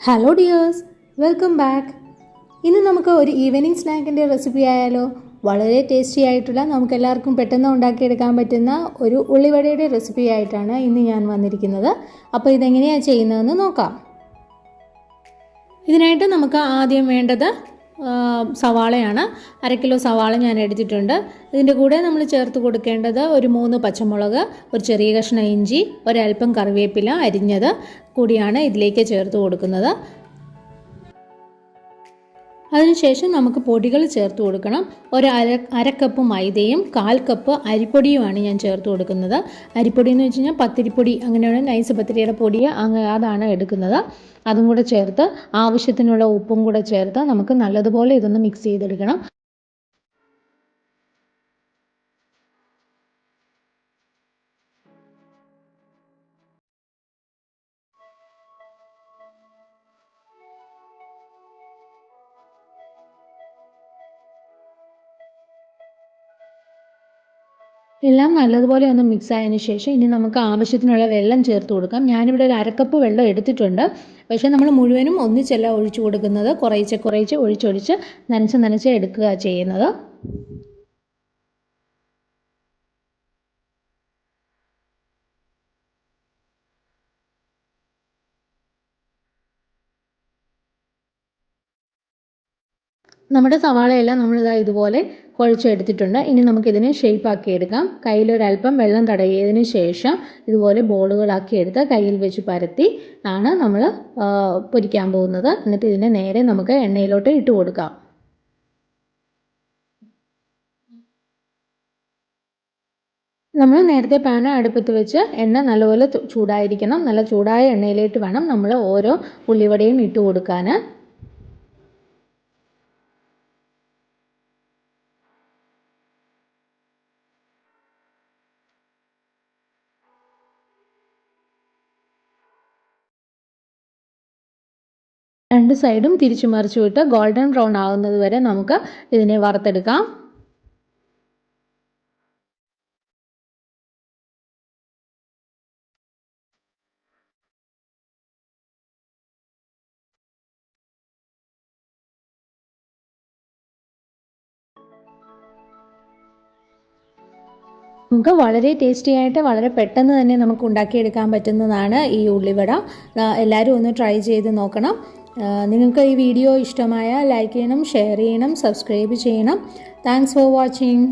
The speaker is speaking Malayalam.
ഹലോ ഡിയേഴ്സ് വെൽക്കം ബാക്ക് ഇന്ന് നമുക്ക് ഒരു ഈവനിങ് സ്നാക്കിന്റെ റെസിപ്പി ആയാലോ വളരെ ടേസ്റ്റി ആയിട്ടുള്ള നമുക്ക് എല്ലാവർക്കും പെട്ടെന്ന് ഉണ്ടാക്കിയെടുക്കാൻ പറ്റുന്ന ഒരു ഉള്ളിവടയുടെ റെസിപ്പി ആയിട്ടാണ് ഇന്ന് ഞാൻ വന്നിരിക്കുന്നത്. അപ്പോൾ ഇതെങ്ങനെയാണ് ചെയ്യുന്നതെന്ന് നോക്കാം. ഇതിനായിട്ട് നമുക്ക് ആദ്യം വേണ്ടത് സവാളയാണ്. അര കിലോ സവാള ഞാൻ എടുത്തിട്ടുണ്ട്. ഇതിന്റെ കൂടെ നമ്മൾ ചേർത്ത് കൊടുക്കേണ്ടത് ഒരു മൂന്ന് പച്ചമുളക് ഒരു ചെറിയ കഷ്ണം ഇഞ്ചി ഒരൽപ്പം കറിവേപ്പില അരിഞ്ഞത് കൂടിയാണ് ഇതിലേക്ക് ചേർത്ത് കൊടുക്കുന്നത്. അതിനുശേഷം നമുക്ക് പൊടികൾ ചേർത്ത് കൊടുക്കണം. ഒരു അര അരക്കപ്പ് മൈദയും കാൽ കപ്പ് അരിപ്പൊടിയുമാണ് ഞാൻ ചേർത്ത് കൊടുക്കുന്നത്. അരിപ്പൊടി എന്ന് വെച്ച് കഴിഞ്ഞാൽ പത്തിരിപ്പൊടി അങ്ങനെയുള്ള നൈസ് പത്തിരിയുടെ പൊടി അങ്ങ് അതാണ് എടുക്കുന്നത്. അതും കൂടെ ചേർത്ത് ആവശ്യത്തിനുള്ള ഉപ്പും കൂടെ ചേർത്ത് നമുക്ക് നല്ലതുപോലെ ഇതൊന്ന് മിക്സ് ചെയ്തെടുക്കണം. എല്ലാം നല്ലതുപോലെ ഒന്ന് മിക്സ് ആയതിനു ശേഷം ഇനി നമുക്ക് ആവശ്യത്തിനുള്ള വെള്ളം ചേർത്ത് കൊടുക്കാം. ഞാനിവിടെ ഒരു അരക്കപ്പ് വെള്ളം എടുത്തിട്ടുണ്ട്. പക്ഷേ നമ്മൾ മുഴുവനും ഒന്നിച്ചല്ല ഒഴിച്ചു കൊടുക്കുന്നത്. കുറേശ്ശെ കുറേശ്ശെ ഒഴിച്ചൊഴിച്ച് നനച്ച് നനച്ച് എടുക്കുക ചെയ്യുന്നത്. നമ്മുടെ സവാളയെല്ലാം നമ്മളിതാ ഇതുപോലെ കുഴച്ചെടുത്തിട്ടുണ്ട്. ഇനി നമുക്കിതിനെ ഷേപ്പാക്കി എടുക്കാം. കയ്യിലൊരല്പം വെള്ളം തടവിയതിന് ശേഷം ഇതുപോലെ ബോളുകളാക്കി എടുത്ത് കയ്യിൽ വെച്ച് പരത്തി ആണ് നമ്മൾ പൊരിക്കാൻ പോകുന്നത്. എന്നിട്ട് ഇതിനെ നേരെ നമുക്ക് എണ്ണയിലോട്ട് ഇട്ട് കൊടുക്കാം. നമ്മൾ നേരത്തെ പാൻ അടുപ്പത്ത് വെച്ച് എണ്ണ നല്ലപോലെ ചൂടായിരിക്കണം. നല്ല ചൂടായ എണ്ണയിലേക്ക് വേണം നമ്മൾ ഓരോ ഉള്ളിവടയും ഇട്ട് കൊടുക്കാൻ രണ്ട് സൈഡും തിരിച്ചു മറിച്ചു വിട്ട് ഗോൾഡൻ ബ്രൗൺ ആകുന്നത് വരെ നമുക്ക് ഇതിനെ വറുത്തെടുക്കാം. നമുക്ക് വളരെ ടേസ്റ്റി ആയിട്ട് വളരെ പെട്ടെന്ന് തന്നെ നമുക്ക് ഉണ്ടാക്കിയെടുക്കാൻ പറ്റുന്നതാണ് ഈ ഉള്ളിവട. എല്ലാവരും ഒന്ന് ട്രൈ ചെയ്ത് നോക്കണം. നിങ്ങൾക്ക് ഈ വീഡിയോ ഇഷ്ടമായ ലൈക്ക് ചെയ്യണം ഷെയർ ചെയ്യണം സബ്സ്ക്രൈബ് ചെയ്യണം. Thanks for watching